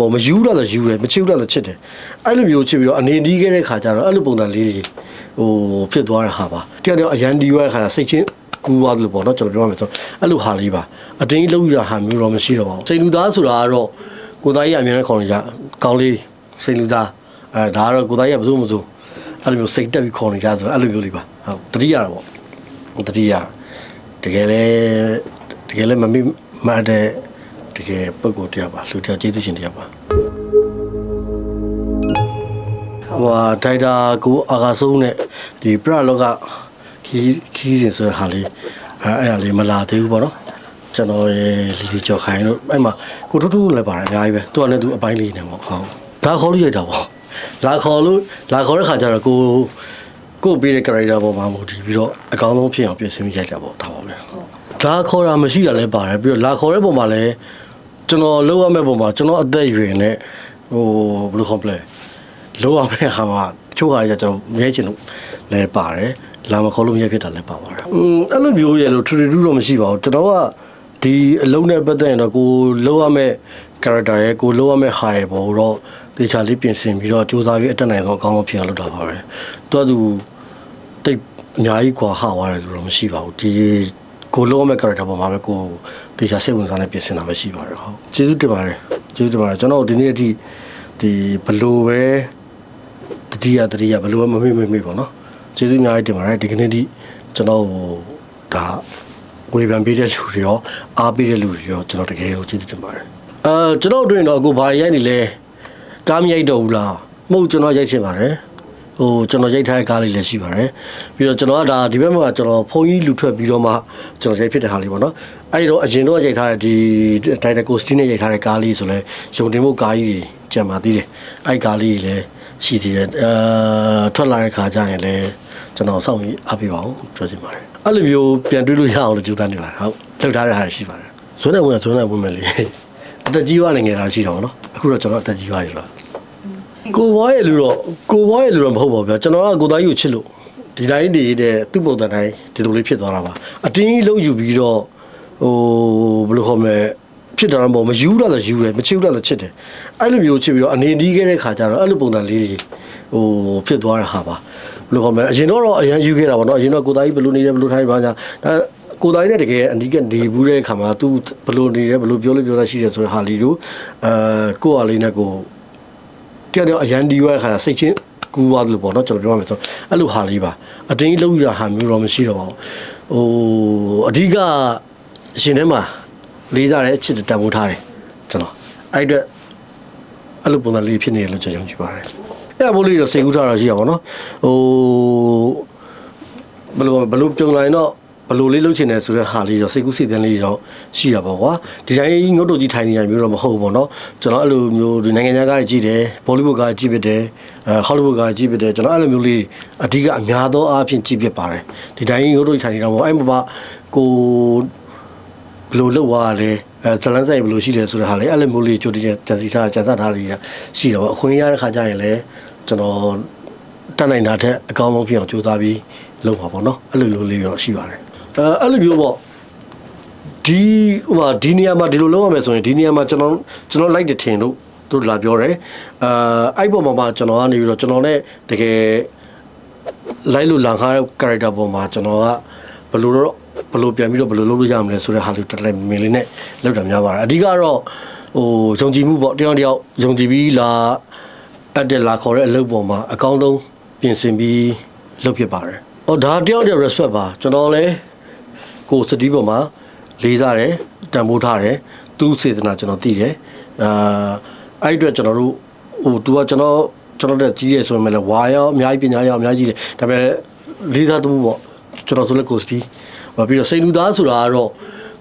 ဘောမယူတော့လည်းယူတယ်မချစ်ဘူးတော့လည်းချစ်တယ်အဲ့လိုမျိုးချစ်ပြီးတော့အနေနီးခဲ့တဲ့ခါကျတော့အဲ့လိုပုံစံလေးတွေဟိုဖြစ်သွားတဲ့ဟာပါတယောက်တယောက်အရန်ဒီရတဲ့ခါကျစိတ်ချင်းကူးသွားသလိုပေါ့နော်ကျွန်တော်ပြောရမယ်ဆိုအဲ့လိုဟာလေးပါအတင်းလုံးယူတာဟာမျိုးတော့မရှိတော့ပါဘူးစိတ်လူသားဆိုတာကတော့ကိုသားကြီးအမြင်နဲ့ခေါ်နေကြကောင်းလေးစိတ်လူသားအဲဒါကတော့ကိုသားကြီးကဘယ်သူမှမဆိုအဲ့လိုမျိုးစိတ်တက်ပြီးခေါ်နေကြဆိုတော့အဲ့လိုမျိုးလေးပါဟုတ်တတိယတာပေါ့တတိယတကယ်လဲတကယ်လဲမမိမတ်တဲ့ တကယ်ပုံကိုယ်တရားပါလူတရားကျေးဇူးရှင်တရားပါဟိုဟာဒိုက်တာကိုအာဂါဆုံးနဲ့ဒီပရလောကခီးခီးစဉ်ဆိုတဲ့ဟာလေးအဲအဲ့ဟာလေးမလာသေးဘူးပေါ့နော်ကျွန်တော်ရေလီလီကြော်ခိုင်းတို့အဲ့မှာကိုထူးထူးလည်းပါတယ်အများကြီးပဲသူကလည်းသူအပိုင်းလေးနေပေါ့ဟုတ်ဒါခေါ်လို့ရိုက်တာပေါ့လာခေါ်လို့လာခေါ်တဲ့ခါကျတော့ကိုကိုပေးတဲ့ character ပေါ်မှာမူတည်ပြီးတော့အကောင်းဆုံးဖြစ်အောင်ပြင်ဆင်ပြီးရိုက်တာပေါ့ဒါပါပဲလာခေါ်တာမရှိတာလည်းပါတယ်ပြီးတော့လာခေါ်တဲ့ပုံမှာလည်း ကျွန်တော်လောက်ရမယ့်ပုံမှာကျွန်တော်အသက်အရွယ်နဲ့ဟိုဘယ်လို complain လောရမယ့်ဟာမှာချိုးခါရကျကျွန်တော်မြဲချင်လို့လည်းပါတယ်လာမခေါ်လို့မြဲဖြစ်တာလည်းပါပါတယ်อืมအဲ့လိုမျိုးရလို့ထူထူတော့မရှိပါဘူးကျွန်တော်ကဒီအလုံးနဲ့ပတ်သက်ရင်တော့ကိုလောရမယ့် character ရဲ့ကိုလောရမယ့်ဟာရဲ့ဘောတော့တေချာလေးပြင်ဆင်ပြီးတော့စူးစမ်းပြီးအတက်နိုင်ဆုံးအကောင်းဆုံးဖြစ်အောင်လုပ်တာပါပဲသူကသူတိတ်အများကြီးကွာဟာသွားတယ်ဆိုတော့မရှိပါဘူးဒီ ကိုလောရမယ့် character ပေါ်မှာပဲကိုတေချာစိတ်ဝင်စားနဲ့ပြင်ဆင်တာပဲရှိပါတယ်ဟုတ်ကျေးဇူးတင်ပါတယ်ကျေးဇူးတင်ပါတယ်ကျွန်တော်ဒီနေ့အထိဒီဘလို့ပဲတတိယတတိယဘယ်လိုမှမမေ့မမေ့ပေါ့နော်ကျေးဇူးအများကြီးတင်ပါတယ်ဒီကနေ့ဒီကျွန်တော်ဟိုဒါဝေဖန်ပေးတဲ့လူတွေရောအားပေးတဲ့လူတွေရောကျွန်တော်တကယ်ကိုကျေးဇူးတင်ပါတယ်အဲကျွန်တော်တို့ရင်တော့အခုဘာရိုက်နေလဲကားမရိုက်တော့ဘူးလားမဟုတ်ကျွန်တော်ရိုက်ချင်ပါတယ် ဟိုကျွန်တော်ရိုက်ထားတဲ့ကားလေးလည်းရှိပါတယ်ပြီးတော့ကျွန်တော်ကဒါဒီဘက်မှာကျွန်တော်ဖုန်းကြီးလူထွက်ပြီးတော့မှကျွန်တော်ရိုက်ဖြစ်တဲ့ဟာလေးပေါ့နော်အဲ့တော့အရင်တော့ရိုက်ထားတဲ့ဒီဒိုင်တာကိုစတီနဲ့ရိုက်ထားတဲ့ကားလေးဆိုလဲယုံတင်ဖို့ကားကြီးကြီးကြံပါသေးတယ်အဲ့ကားလေးကြီးလည်းရှိသေးတယ်အဲထွက်လာတဲ့ခါကျရင်လည်းကျွန်တော်စောင့်ပြီးအားပေးပါဦးပြောချင်ပါတယ်အဲ့လိုမျိုးပြန်တွေးလို့ရအောင်လို့ကြိုးစားနေပါတယ်ဟုတ်လောက်ထားတဲ့ဟာရှိပါတယ်ဇွန်းနဲ့ဝင်ဇွန်းနဲ့ဝင်မယ်လေအသက်ကြီးသွားနေငယ်တာရှိတော့ဗောနော်အခုတော့ကျွန်တော်အသက်ကြီးသွားပြီဆိုတော့ ကိုဘွားရဲ့လူတော့ကိုဘွားရဲ့လူတော့မဟုတ်ပါဘူးဗျာကျွန်တော်ကကိုသားကြီးကိုချစ်လို့ဒီတိုင်းနေတဲ့သူ့ပုံစံတိုင်းဒီလိုလေးဖြစ်သွားတာပါအတင်းကြီးလုံးယူပြီးတော့ဟိုဘယ်လိုခေါ်မလဲဖြစ်တာတော့မယူတော့လည်းယူတယ်မချစ်ဘူးတော့လည်းချစ်တယ်အဲ့လိုမျိုးချစ်ပြီးတော့အနေနီးခဲ့တဲ့ခါကျတော့အဲ့လိုပုံစံလေးတွေဟိုဖြစ်သွားတဲ့ဟာပါဘယ်လိုခေါ်မလဲအရင်တော့အရင်ယူခဲ့တာပေါ့နော်အရင်တော့ကိုသားကြီးဘယ်လိုနေတယ်ဘယ်လိုထိုင်ပါညာဒါကိုသားကြီးနဲ့တကယ်အနီးကနေဘူးတဲ့ခါမှာ तू ဘယ်လိုနေတယ်ဘယ်လိုပြောလို့ပြောတာရှိတယ်ဆိုတဲ့ဟာလေးတို့အဲကိုယ့်ဟာလေးနဲ့ကို တယောက်တယောက်အရန်ဒီရတဲ့ခါစိတ်ချင်းကူးသွားသလိုပေါ့နော်ကျွန်တော်ပြောရမယ်ဆိုအဲ့လိုဟာလေးပါအတင်းလုံးယူတာဟာမျိုးတော့မရှိတော့ပါဘူးဟိုအဓိကရှင်ထဲမှာလေးစားတဲ့အချစ်တန်ဖိုးထားတယ်ကျွန်တော်အဲ့အတွက်အဲ့လိုပုံစံလေးဖြစ်နေတယ်လို့ကျွန်တော်ယုံကြည်ပါတယ်အဲ့ဘိုးလေးတော့စိတ်ကူးထားတာရှိရပါတော့ဟိုဘယ်လိုဘယ်လိုပြုံလာရင်တော့ ဘယ်လိုလေးလုပ်ချင်တယ်ဆိုတဲ့ဟာလေးတော့စိတ်ကူးစိတ်သန်းလေးတော့ရှိရပါကွာဒီတိုင်းငုတ်တုတ်ကြီးထိုင်နေရမျိုးတော့မဟုတ်ဘူးပေါ့နော်ကျွန်တော်အဲ့လိုမျိုးဒီနိုင်ငံခြားကားကြီးကြည့်တယ်ဘောလိဝုဒ်ကားကြီးပြတယ်အဲဟောလိဝုဒ်ကားကြီးပြတယ်ကျွန်တော်အဲ့လိုမျိုးလေးအဓိကအများသောအားဖြင့်ကြီးပြပါတယ်ဒီတိုင်းငုတ်တုတ်ကြီးထိုင်နေတော့မဟုတ်အဲ့မှာကိုဘယ်လိုလုပ်သွားရလဲအဲဇလန်းဆိုင်ဘယ်လိုရှိတယ်ဆိုတဲ့ဟာလေအဲ့လိုမျိုးလေးကြိုတင်ကြံစီထားကြံစထားလေးရှိတော့အခွင့်ရတဲ့ခါကျရင်လည်းကျွန်တော်တတ်နိုင်တာတဲ့အကောင်းဆုံးဖြစ်အောင်ကြိုးစားပြီးလုပ်ပါပေါ့နော်အဲ့လိုလိုလေးတော့ရှိပါတယ် အဲအဲ့လိုမျိုးပေါ့ဒီဟိုမှာဒီနေရာမှာဒီလိုလုပ်ရမယ်ဆိုရင်ဒီနေရာမှာကျွန်တော်ကျွန်တော်လိုက်တဲ့ထင်လို့သူတို့လာပြောတယ်အဲအဲ့ပေါ်မှာမှကျွန်တော်ကနေပြီးတော့ကျွန်တော်နဲ့တကယ်လိုက်လို့လန်ခါတဲ့ character ပေါ်မှာကျွန်တော်ကဘယ်လိုတော့ဘယ်လိုပြန်ပြီးတော့ဘယ်လိုလုပ်လို့ရမလဲဆိုတဲ့ဟာလေးတက်လိုက်မင်းလေးနဲ့လောက်တာများပါတယ်အဓိကတော့ဟိုယုံကြည်မှုပေါ့တယောက်တယောက်ယုံကြည်ပြီးလာအပ်တဲ့လာခေါ်တဲ့အလုပ်ပေါ်မှာအကောင်းဆုံးပြင်ဆင်ပြီးလုပ်ဖြစ်ပါတယ်။အော်ဒါတယောက်တယောက် respect ပါကျွန်တော်လည်း ကိုယ်စတီးပေါ်မှာလေးစားတယ်တန်ဖိုးထားတယ်သူစေတနာကျွန်တော်သိတယ်အာအဲ့အတွက်ကျွန်တော်တို့ဟိုသူကကျွန်တော်ကျွန်တော်တက်ကြီးရဲဆိုရင်လည်းဝါရောအများကြီးပညာရောအများကြီးတယ်ဒါပေမဲ့လေးစားမှုပေါ့ကျွန်တော်ဆိုလည်းကိုစတီးပြီးတော့စိန်လူသားဆိုတာကတော့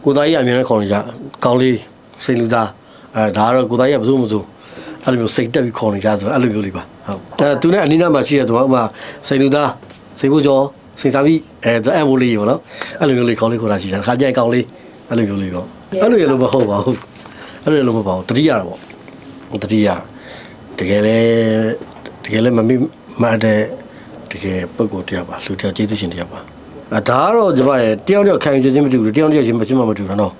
ကိုသားကြီးအမြင်နဲ့ခေါ်နေကြကောင်းလေးစိန်လူသားအဲဒါကတော့ကိုသားကြီးကဘယ်သူမှမဆိုအဲ့လိုမျိုးစိတ်တက်ပြီးခေါ်နေကြဆိုတော့အဲ့လိုမျိုးလေးပါဟုတ်အဲသူနဲ့အနိနာမှာရှိတဲ့သူကဥမာစိန်လူသားစိန်ဖို့ကျော် စိန်စားပြီးအဲဒါအမိုးလေးပေါ့နော်အဲ့လိုမျိုးလေးကောင်းလေးခေါ်တာရှိတယ်ခါကြိုက်ကောင်းလေးအဲ့လိုမျိုးလေးပေါ့အဲ့လိုရလို့မဟုတ်ပါဘူးအဲ့လိုရလို့မဟုတ်ပါဘူးတတိယတော့ပေါ့တတိယတကယ်လဲတကယ်လဲမမိမတ်တဲ့တကယ်ပုံကိုတရားပါလူတရားကျေးဇူးရှင်တရားပါအဲဒါကတော့ကျွန်မရဲ့တယောက်တယောက်ခံယူခြင်းမတူဘူးတယောက်တယောက်ချင်းမချင်းမမတူတာနော်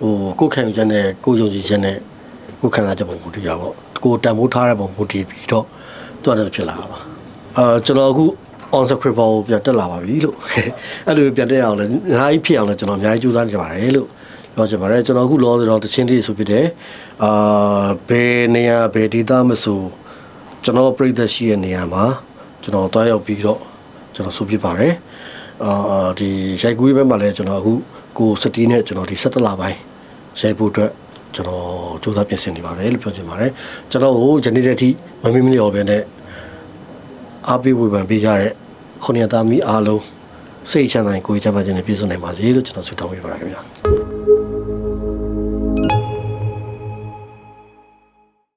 ဟိုကိုယ်ခံယူခြင်းနဲ့ကိုယ်ယုံကြည်ခြင်းနဲ့ကိုကိုယ်ခံစားချက်ပုံမူတည်ရပါပေါ့ကိုယ်တန်ဖိုးထားတဲ့ပုံမူတည်ပြီးတော့တွတ်တယ်ဖြစ်လာတာပါအာကျွန်တော်အခု on script ကိုပြန်တက်လာပါပြီလို့အဲ့လိုပြန်တက်အောင်လည်းအများကြီးဖြစ်အောင်လည်းကျွန်တော်အများကြီးကြိုးစားနေပါတယ်လို့ပြောချင်ပါတယ်ကျွန်တော်အခုလောဆယ်တော့တချင်းလေးဆိုဖြစ်တယ်အာဘယ်နေရာဘယ်ဒေသမဆိုကျွန်တော်ပြိသက်ရှိတဲ့နေရာမှာကျွန်တော်တွားရောက်ပြီးတော့ကျွန်တော်ဆိုဖြစ်ပါတယ်အာဒီရိုက်ကူးရေးဘက်မှာလည်းကျွန်တော်အခုကိုစတီးနဲ့ကျွန်တော်ဒီ17လပိုင်းရိုက်ဖို့အတွက်ကျွန်တော်စူးစမ်းပြင်ဆင်နေပါတယ်လို့ပြောချင်ပါတယ်ကျွန်တော်ဟိုဂျနီတဲ့အထိမမီမလျော်ပဲနဲ့အားပေးဝေဖန်ပေးကြတဲ့ ခုနှစ်သားမီအားလုံးစိတ်ချမ်းသာရင်ကိုယ်ချမ်းသာခြင်းနဲ့ပြည့်စုံနိုင်ပါစေလို့ကျွန်တော်ဆုတောင်းပေးပါရခင်ဗျာ